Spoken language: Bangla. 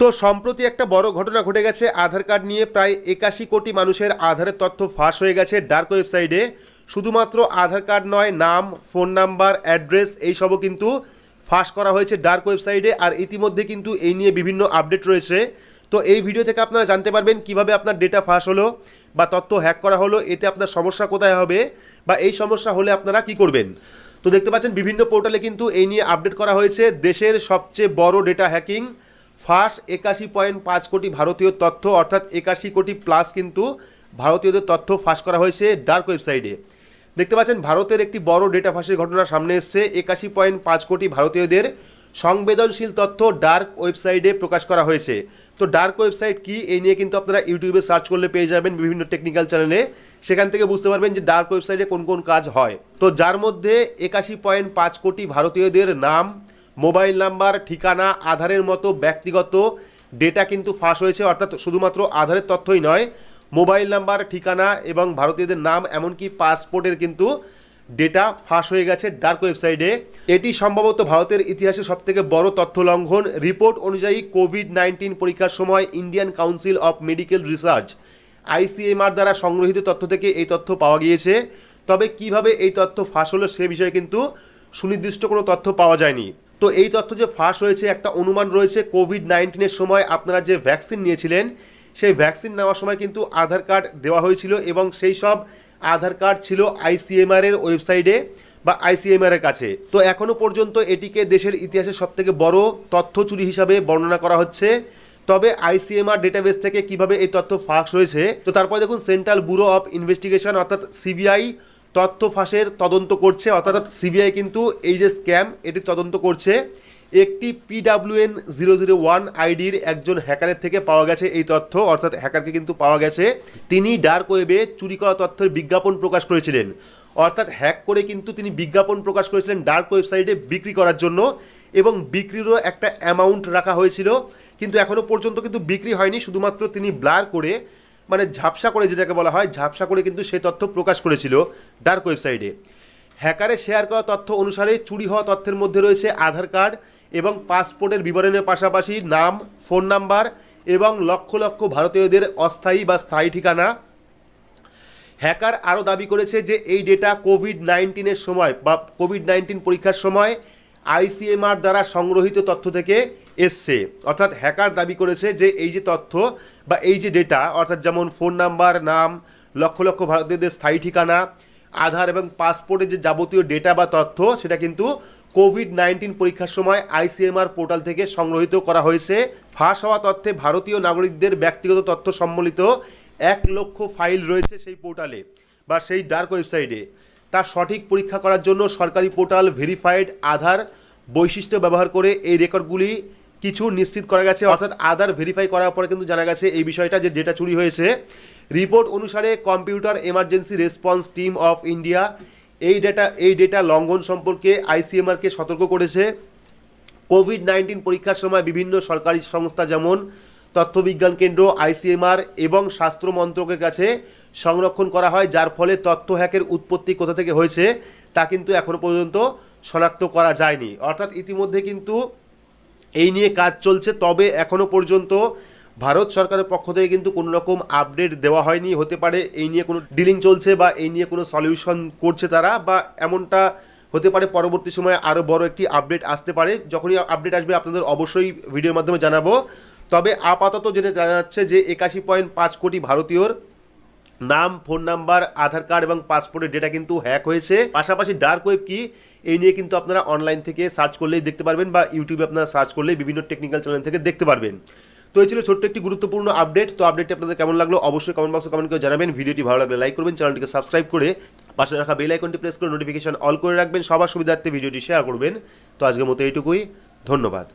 তো সম্প্রতি একটা বড় ঘটনা ঘটে গেছে। আধার কার্ড নিয়ে প্রায় একাশি কোটি মানুষের আধারের তথ্য ফাঁস হয়ে গেছে ডার্ক ওয়েবসাইটে। শুধুমাত্র আধার কার্ড নয়, নাম, ফোন নাম্বার, অ্যাড্রেস, এইসবও কিন্তু ফাঁস করা হয়েছে ডার্ক ওয়েবসাইটে আর ইতিমধ্যে কিন্তু এই নিয়ে বিভিন্ন আপডেট রয়েছে। তো এই ভিডিও থেকে আপনারা জানতে পারবেন কীভাবে আপনার ডেটা ফাঁস হলো বা তথ্য হ্যাক করা হলো, এতে আপনার সমস্যা কোথায় হবে বা এই সমস্যা হলে আপনারা কি করবেন। তো দেখতে পাচ্ছেন বিভিন্ন পোর্টালে কিন্তু এই নিয়ে আপডেট করা হয়েছে। দেশের সবচেয়ে বড় ডেটা হ্যাকিং ফাঁস একাশি পয়েন্ট পাঁচ কোটি ভারতীয় তথ্য, অর্থাৎ একাশি কোটি প্লাস কিন্তু ভারতীয়দের তথ্য ফাঁস করা হয়েছে ডার্ক ওয়েবসাইটে দেখতে পাচ্ছেন, ভারতের একটি বড় ডেটা ফাঁসের ঘটনা সামনে এসছে। একাশি পয়েন্ট পাঁচ কোটি ভারতীয়দের সংবেদনশীল তথ্য ডার্ক ওয়েবসাইটে প্রকাশ করা হয়েছে। তো ডার্ক ওয়েবসাইট কি? এই নিয়ে কিন্তু আপনারা ইউটিউবে সার্চ করলে পেয়ে যাবেন বিভিন্ন টেকনিক্যাল চ্যানেলে সেখান থেকে বুঝতে পারবেন যে ডার্ক ওয়েবসাইটে কোন কোন কাজ হয়। তো যার মধ্যে একাশি পয়েন্ট পাঁচ কোটি ভারতীয়দের নাম মোবাইল নাম্বার, ঠিকানা, আধারের মতো ব্যক্তিগত ডেটা কিন্তু ফাঁস হয়েছে, অর্থাৎ শুধুমাত্র আধারের তথ্যই নয়, মোবাইল নাম্বার, ঠিকানা এবং ভারতীয়দের নাম এমনকি পাসপোর্টের কিন্তু ডেটা ফাঁস হয়ে গেছে ডার্ক ওয়েবসাইটে। এটি সম্ভবত ভারতের ইতিহাসে সবথেকে বড় তথ্য লঙ্ঘন। রিপোর্ট অনুযায়ী কোভিড নাইন্টিন পরীক্ষার সময় Indian Council of Medical Research, ICMR দ্বারা সংগৃহীত তথ্য থেকে এই তথ্য পাওয়া গিয়েছে। তবে কীভাবে এই তথ্য ফাঁস হলো সে বিষয়ে কিন্তু সুনির্দিষ্ট কোনো তথ্য পাওয়া যায়নি। তো এই তথ্য যে ফাঁস হয়েছে, একটা অনুমান রয়েছে কোভিড নাইন্টিনের সময় আপনারা যে ভ্যাকসিন নিয়েছিলেন, সেই ভ্যাকসিন নেওয়ার সময় কিন্তু আধার কার্ড দেওয়া হয়েছিল এবং সেই সব আধার কার্ড ছিল আইসিএমআর এর ওয়েবসাইটে বা আইসিএমআর এর কাছে। তো এখনও পর্যন্ত এটিকে দেশের ইতিহাসের সবথেকে বড় তথ্য চুরি হিসাবে বর্ণনা করা হচ্ছে। তবে আইসিএমআর ডেটাবেস থেকে কীভাবে এই তথ্য ফাঁস হয়েছে, তো তারপর দেখুন সেন্ট্রাল ব্যুরো অফ ইনভেস্টিগেশন অর্থাৎ সিবিআই তথ্য ফাঁসের তদন্ত করছে, অর্থাৎ সিবিআই কিন্তু এই যে স্ক্যাম, এটি তদন্ত করছে। একটি পিডাব্লিউএন জিরো জিরো ওয়ান আইডির একজন হ্যাকারের থেকে পাওয়া গেছে এই তথ্য, অর্থাৎ হ্যাকারকে কিন্তু পাওয়া গেছে। তিনি ডার্ক ওয়েবে চুরি করা তথ্যের বিজ্ঞাপন প্রকাশ করেছিলেন। অর্থাৎ হ্যাক করে কিন্তু তিনি বিজ্ঞাপন প্রকাশ করেছিলেন ডার্ক ওয়েবসাইটে বিক্রি করার জন্য, এবং বিক্রিরও একটা অ্যামাউন্ট রাখা হয়েছিল। কিন্তু এখনও পর্যন্ত কিন্তু বিক্রি হয়নি, শুধুমাত্র তিনি ব্লার করে মানে ঝাপসা করে যেটাকে বলা হয়, ঝাপসা করে কিন্তু সেই তথ্য প্রকাশ করেছিল ডার্ক ওয়েবসাইটে। হ্যাকারে শেয়ার করা তথ্য অনুসারে চুরি হওয়া তথ্যের মধ্যে রয়েছে আধার কার্ড এবং পাসপোর্টের বিবরণের পাশাপাশি নাম, ফোন নাম্বার এবং লক্ষ লক্ষ ভারতীয়দের অস্থায়ী বা স্থায়ী ঠিকানা। হ্যাকার আরও দাবি করেছে যে এই ডেটা কোভিড নাইন্টিনের সময় বা কোভিড নাইন্টিন পরীক্ষার সময় আইসিএমআর দ্বারা সংগ্রহীত তথ্য থেকে এসছে। অর্থাৎ হ্যাকার দাবি করেছে যে এই যে তথ্য বা এই যে ডেটা অর্থাৎ যেমন ফোন নাম্বার নাম, লক্ষ লক্ষ ভারতীয়দের স্থায়ী ঠিকানা, আধার এবং পাসপোর্টের যে যাবতীয় ডেটা বা তথ্য, সেটা কিন্তু কোভিড নাইন্টিন পরীক্ষার সময় আইসিএমআর পোর্টাল থেকে সংগ্রহিত করা হয়েছে। ফাঁস হওয়া তথ্যে ভারতীয় নাগরিকদের ব্যক্তিগত তথ্য সম্বলিত এক লক্ষ ফাইল রয়েছে সেই পোর্টালে বা সেই ডার্ক ওয়েবসাইটে তার সঠিক পরীক্ষা করার জন্য সরকারি পোর্টাল ভেরিফাইড আধার বৈশিষ্ট্য ব্যবহার করে এই রেকর্ডগুলি কিছু নিশ্চিত করা গেছে, অর্থাৎ আধার ভেরিফাই করার পরে কিন্তু জানা গেছে এই বিষয়টা যে ডেটা চুরি হয়েছে। রিপোর্ট অনুসারে Computer Emergency Response Team of India এই ডেটা এই ডেটা লঙ্ঘন সম্পর্কে আইসিএমআরকে সতর্ক করেছে। কোভিড নাইন্টিন পরীক্ষার সময় বিভিন্ন সরকারি সংস্থা যেমন তথ্যবিজ্ঞান কেন্দ্র আইসিএমআর এবং স্বাস্থ্য মন্ত্রকের কাছে সংরক্ষণ করা হয়, যার ফলে তথ্য হ্যাকের উৎপত্তি কোথা থেকে হয়েছে তা কিন্তু এখনও পর্যন্ত শনাক্ত করা যায়নি। অর্থাৎ ইতিমধ্যে কিন্তু এই নিয়ে কাজ চলছে, তবে এখনও পর্যন্ত ভারত সরকারের পক্ষ থেকে কিন্তু কোনো রকম আপডেট দেওয়া হয়নি, হতে পারে এই নিয়ে কোনো ডিলিং চলছে বা এই নিয়ে কোনো সলিউশন করছে তারা বা এমনটা হতে পারে পরবর্তী সময়ে আরও বড় একটি আপডেট আসতে পারে। যখনই আপডেট আসবে আপনাদের অবশ্যই ভিডিওর মাধ্যমে জানাব। তবে আপাতত যেটা জানা যাচ্ছে যে একাশি পয়েন্ট পাঁচ কোটি ভারতীয়র নাম, ফোন নাম্বার, আধার কার্ড এবং পাসপোর্টের ডেটা কিন্তু হ্যাক হয়েছে। পাশাপাশি ডার্ক ওয়েব কি, এই নিয়ে কিন্তু আপনারা অনলাইন থেকে সার্চ করলেই দেখতে পারবেন বা ইউটিউবে আপনারা সার্চ করলেই বিভিন্ন টেকনিক্যাল চ্যানেল থেকে দেখতে পারবেন। তো এই ছিল ছোট্ট একটি গুরুত্বপূর্ণ আপডেট তো আপডেটটি আপনাদের কেমন লাগল অবশ্যই কমেন্ট বক্সে কমেন্ট করে জানাবেন। ভিডিওটি ভালো লাগলে লাইক করবেন চ্যানেলটিকে সাবস্ক্রাইব করে পাশে রাখা বেল আইকনটি প্রেস করে নোটিফিকেশন অল করে রাখবেন। সবার সুবিধার্থে ভিডিওটি শেয়ার করবেন। তো আজকের মতো এইটুকুই। ধন্যবাদ।